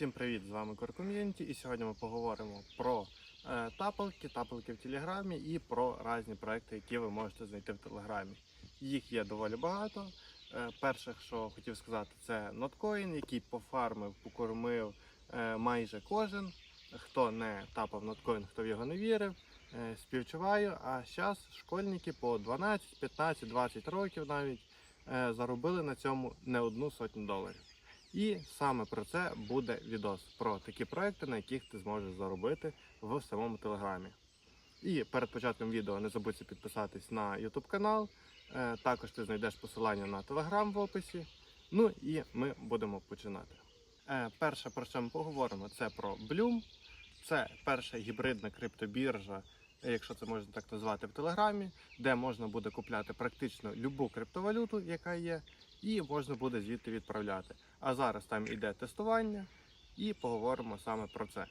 Всім привіт! З вами Корком'єнті і сьогодні ми поговоримо про е, тапалки, тапалки в Телеграмі і про різні проекти, які ви можете знайти в Телеграмі. Їх є доволі багато. Е, перше, що хотів сказати, це Notcoin, який пофармив, покормив е, майже кожен. Хто не тапав Notcoin, хто в його не вірив, е, співчуваю. А зараз школьники по 12, 15, 20 років навіть е, заробили на цьому не одну сотню доларів. І саме про це буде відос про такі проекти, на яких ти зможеш заробити в самому телеграмі. І перед початком відео не забудьте підписатись на YouTube канал. Е, Також ти знайдеш посилання на телеграм в описі. Ну і ми будемо починати. Е, Перше, про що ми поговоримо, це про Bloom. Це перша гібридна криптобіржа, якщо це можна так назвати, в Телеграмі, де можна буде купляти практично любу криптовалюту, яка є, і можна буде звідти відправляти. А зараз там іде тестування, і поговоримо саме про це.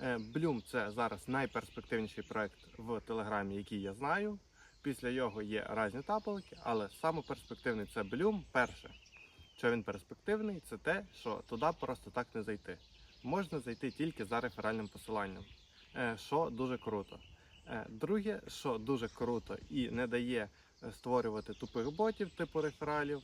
Е, Bloom це зараз найперспективніший проект в Телеграмі, який я знаю. Після його є різні тапалки, але саме це Bloom. Перше, що він перспективний, це те, що туди просто так не зайти. Можна зайти тільки за реферальним посиланням, е, що дуже круто. Е, Друге, що дуже круто і не дає створювати тупих ботів типу рефералів,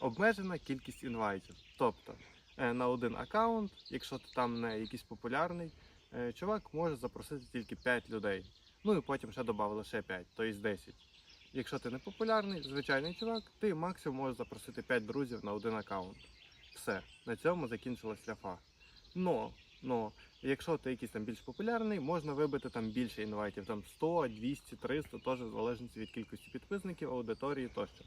обмежена кількість інвайтів. Тобто е, на один аккаунт, якщо ти там не якийсь популярний, е, чувак може запросити тільки 5 людей. Ну і потім ще додали ще 5, тобто 10. Якщо ти не популярний, звичайний чувак, ти максимум можеш запросити 5 друзів на один аккаунт. Все, на цьому закінчилась ляфа. Но, но, якщо ти якийсь там більш популярний, можна вибити там більше інвайтів, там 100, 200, 300, теж в залежності від кількості підписників, аудиторії тощо.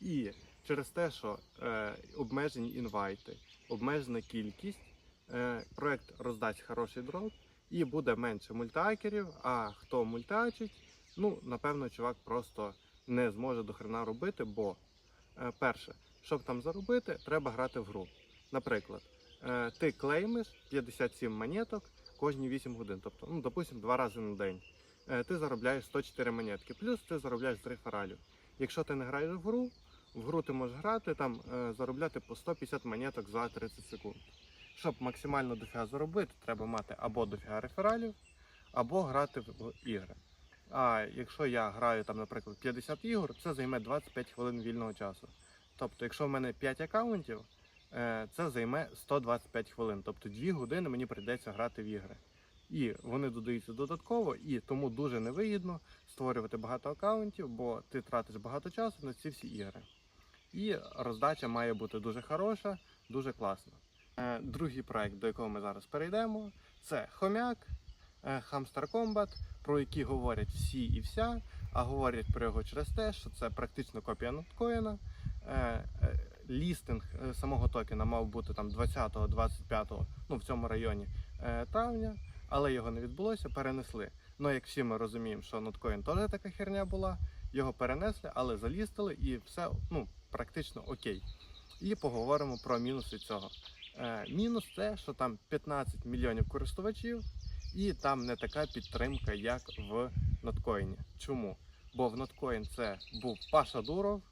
І через те, що е, обмежені інвайти, обмежена кількість, е, проект роздасть хороший дроп і буде менше мультиакерів, а хто мультиачить, ну, напевно, чувак просто не зможе до хрена робити, бо е, перше, щоб там заробити, треба грати в гру. Наприклад, е, ти клеймиш 57 монеток кожні 8 годин, тобто, ну, допустимо, два рази на день. Е, ти заробляєш 104 монетки, плюс ти заробляєш з рефералів. Якщо ти не граєш в гру, в гру ти можеш грати, там е, заробляти по 150 монеток за 30 секунд. Щоб максимально дофіга заробити, треба мати або дофіга рефералів, або грати в ігри. А якщо я граю там, наприклад, 50 ігор, це займе 25 хвилин вільного часу. Тобто, якщо в мене 5 аккаунтів, е, це займе 125 хвилин. Тобто 2 години мені прийдеться грати в ігри. І вони додаються додатково, і тому дуже невигідно створювати багато аккаунтів, бо ти тратиш багато часу на ці всі ігри. І роздача має бути дуже хороша, дуже класна. Е, Другий проект, до якого ми зараз перейдемо, це Хомяк, е, Hamster Combat, про який говорять всі і вся, а говорять про його через те, що це практично копія ноткоїна. Е, е, Лістинг е, самого токена мав бути там 20-25, ну в цьому районі е, травня, але його не відбулося, перенесли. Ну як всі ми розуміємо, що ноткоін теж така херня була, його перенесли, але залістили і все ну, практично окей. І поговоримо про мінуси цього. Е, мінус це, що там 15 мільйонів користувачів, і там не така підтримка, як в ноткоїні. Чому? Бо в ноткоін це був Паша Дуров,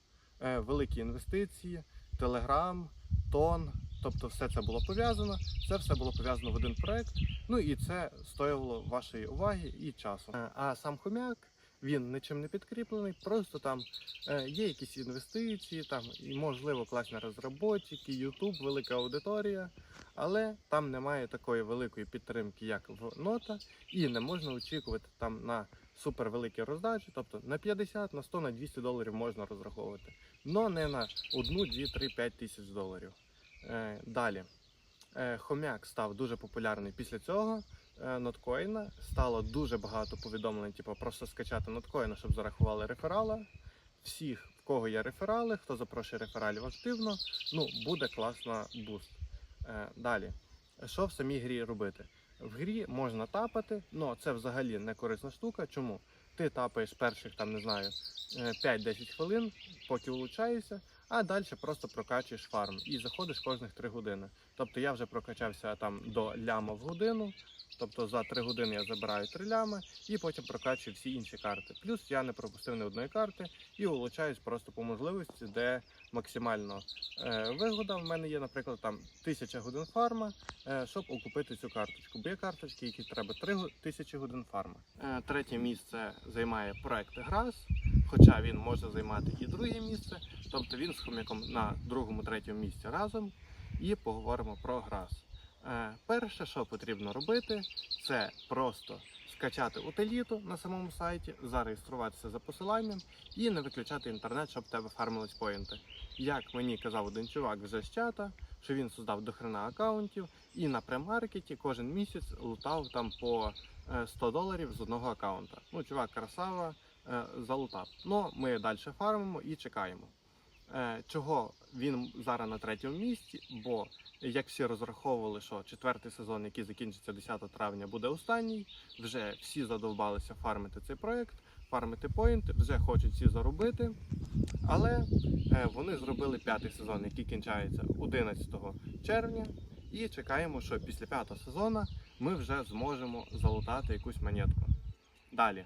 е, великі інвестиції, Телеграм, Тон. Тобто все це було пов'язано, це все було пов'язано в один проект. Ну і це стояло вашої уваги і часу. Е, А сам хомяк він нічим не підкріплений, просто там е, є якісь інвестиції, там і можливо класні розробники, Ютуб, велика аудиторія, але там немає такої великої підтримки, як в нота, і не можна очікувати там на супервеликі роздачі, тобто на 50, на 100, на 200 доларів можна розраховувати, але не на 1, 2, 3, 5 тисяч доларів. Е, Далі. Е, Хомяк став дуже популярний після цього. Е, Ноткоїна стало дуже багато повідомлень, типу, просто скачати ноткоїна, щоб зарахували реферала. Всіх, в кого є реферали, хто запрошує рефералів активно, ну буде класна буст. Е, Далі, що в самій грі робити? В грі можна тапати, але це взагалі не корисна штука. Чому? Ти тапаєш перших там, не знаю, е, 5-10 хвилин, поки влучаєшся, а далі просто прокачуєш фарм і заходиш кожних 3 години. Тобто я вже прокачався там до ляма в годину. Тобто за 3 години я забираю 3 лями і потім прокачую всі інші карти. Плюс я не пропустив ні одної карти і улучшаюсь просто по можливості, де максимально е, вигода. В мене є, наприклад, там 1000 годин фарма, е, щоб окупити цю карточку. Бо є карточки, які треба 3000 годин фарма. Е, третє місце займає проект Грас, хоча він може займати і друге місце. Тобто він з хомяком на другому, третьому місці разом. І поговоримо про Грас. Е, перше, що потрібно робити, це просто скачати утиліту на самому сайті, зареєструватися за посиланням і не виключати інтернет, щоб в тебе фармились поінти. Як мені казав один чувак вже з чата, що він создав до хрена аккаунтів і на премаркеті кожен місяць лутав там по е, 100 доларів з одного аккаунта. Ну, чувак красава е, залутав. Ну, ми далі фармимо і чекаємо. Е, Чого він зараз на третьому місці? Бо як всі розраховували, що четвертий сезон, який закінчиться 10 травня, буде останній. Вже всі задовбалися фармити цей проект, фармити поінти, вже хочуть всі заробити. Але е, вони зробили п'ятий сезон, який кінчається 11 червня. І чекаємо, що після п'ятого сезону ми вже зможемо залутати якусь монетку. Далі.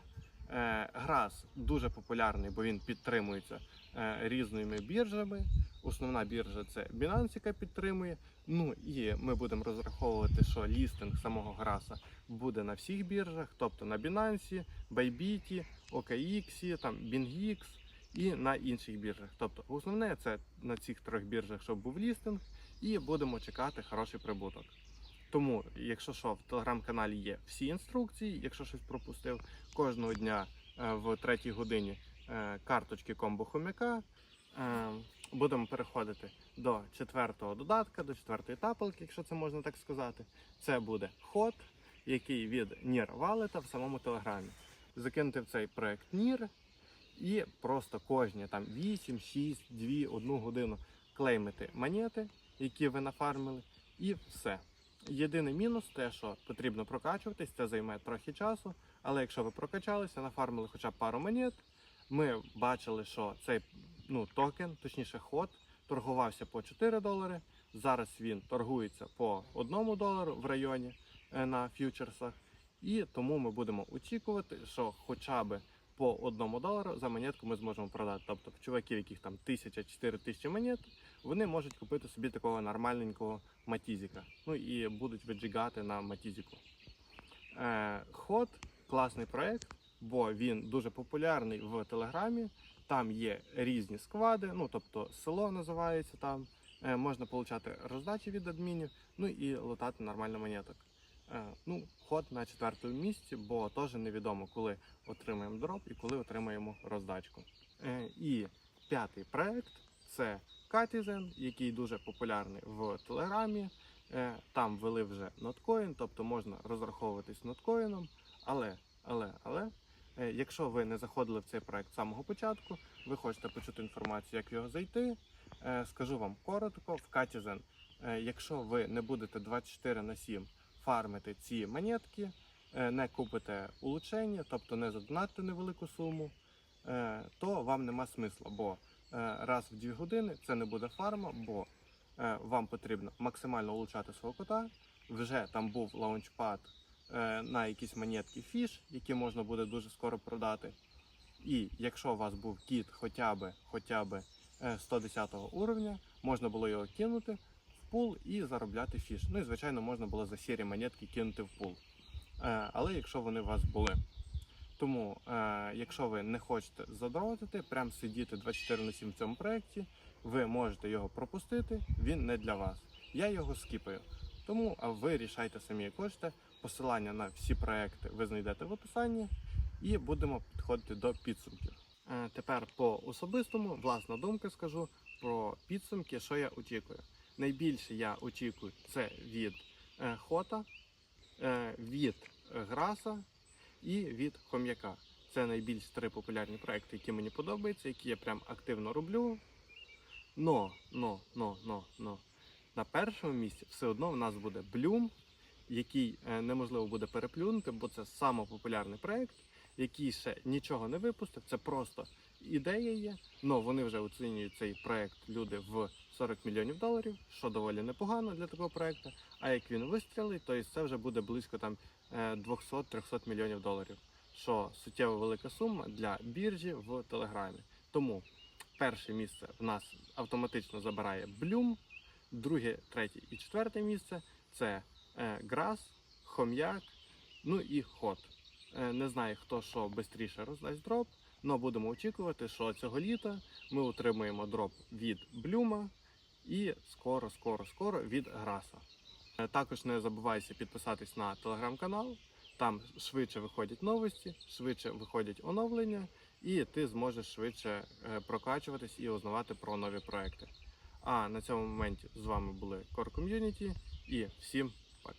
Е, Грас дуже популярний, бо він підтримується е, різними біржами. Основна біржа це Binance, яка підтримує. Ну і ми будемо розраховувати, що лістинг самого Граса буде на всіх біржах, тобто на Binance, Bybit, OKX, там BingX і на інших біржах. Тобто основне це на цих трьох біржах, щоб був лістинг, і будемо чекати хороший прибуток. Тому, якщо що, в телеграм-каналі є всі інструкції, якщо щось пропустив, кожного дня е, в третій годині е, карточки комбо хомяка. Е, Будемо переходити до четвертого додатка, до четвертої тапелки, якщо це можна так сказати. Це буде ход, який від NIR Wallet в самому телеграмі. Закинути в цей проект NIR і просто кожні там 8, 6, 2, 1 годину клеймити монети, які ви нафармили, і все. Єдиний мінус те, що потрібно прокачуватись, це займе трохи часу. Але якщо ви прокачалися, нафармили хоча б пару монет, ми бачили, що цей ну, токен, точніше ход, торгувався по 4 долари. Зараз він торгується по 1 долару в районі е, на фьючерсах. І тому ми будемо очікувати, що хоча б по 1 долару за монетку ми зможемо продати. Тобто чуваків, яких там 1000-4 тисячі монет, вони можуть купити собі такого нормальненького матізіка. Ну і будуть виджигати на матізіку. Е, Ход класний проект, бо він дуже популярний в Телеграмі. Там є різні склади, ну тобто село називається там. Е, можна отримати роздачі від адмінів, ну і лутати нормально монеток. Е, ну, ход на четвертому місці, бо теж невідомо, коли отримаємо дроп і коли отримаємо роздачку. Е, і п'ятий проект це Katizen, який дуже популярний в Телеграмі. Там ввели вже ноткоін, тобто можна розраховуватись ноткоїном. Але, але, але, якщо ви не заходили в цей проект з самого початку, ви хочете почути інформацію, як в його зайти. е, Скажу вам коротко, в Katizen, е, якщо ви не будете 24 на 7 фармити ці монетки, е, не купите улучшення, тобто не задонатите невелику суму, е, то вам нема смисла, бо е, раз в 2 години це не буде фарма, бо е, вам потрібно максимально улучшати свого кота. Вже там був лаунчпад е, на якісь монетки фіш, які можна буде дуже скоро продати. І якщо у вас був кіт хоча б, хоча б е, 110 уровня, можна було його кинути в пул і заробляти фіш. Ну і звичайно можна було за сірі монетки кинути в пул. Е, Але якщо вони у вас були. Тому, е, якщо ви не хочете задротити, прям сидіти 24 на 7 в цьому проєкті, ви можете його пропустити, він не для вас. Я його скіпаю. Тому ви рішайте самі, як хочете. Посилання на всі проекти ви знайдете в описанні і будемо підходити до підсумків. Е, Тепер по особистому, власна думка скажу про підсумки, що я очікую. Найбільше я очікую це від е, Хота, е, від Граса і від Хом'яка. Це найбільш три популярні проекти, які мені подобаються, які я прям активно роблю. Но, но, но, но, но. На першому місці все одно в нас буде Bloom, який е, неможливо буде переплюнути, бо це самий популярний проект, який ще нічого не випустив. Це просто ідея є. але вони вже оцінюють цей проект люди в 40 мільйонів доларів, що доволі непогано для такого проекту. А як він вистрілить, то це вже буде близько там е, 200-300 мільйонів доларів, що суттєво велика сума для біржі в Телеграмі. Тому перше місце в нас автоматично забирає Bloom, друге, третє і четверте місце це е, Грас, Хом'як, ну і Хот. Е, не знаю, хто що швидше роздасть дроп, але будемо очікувати, що цього літа ми отримуємо дроп від Блюма і скоро, скоро, скоро від Граса. Е, Також не забувайся підписатись на телеграм-канал. Там швидше виходять новості, швидше виходять оновлення, і ти зможеш швидше е, прокачуватись і узнавати про нові проекти. А на цьому моменті з вами були Core Community і всім пока.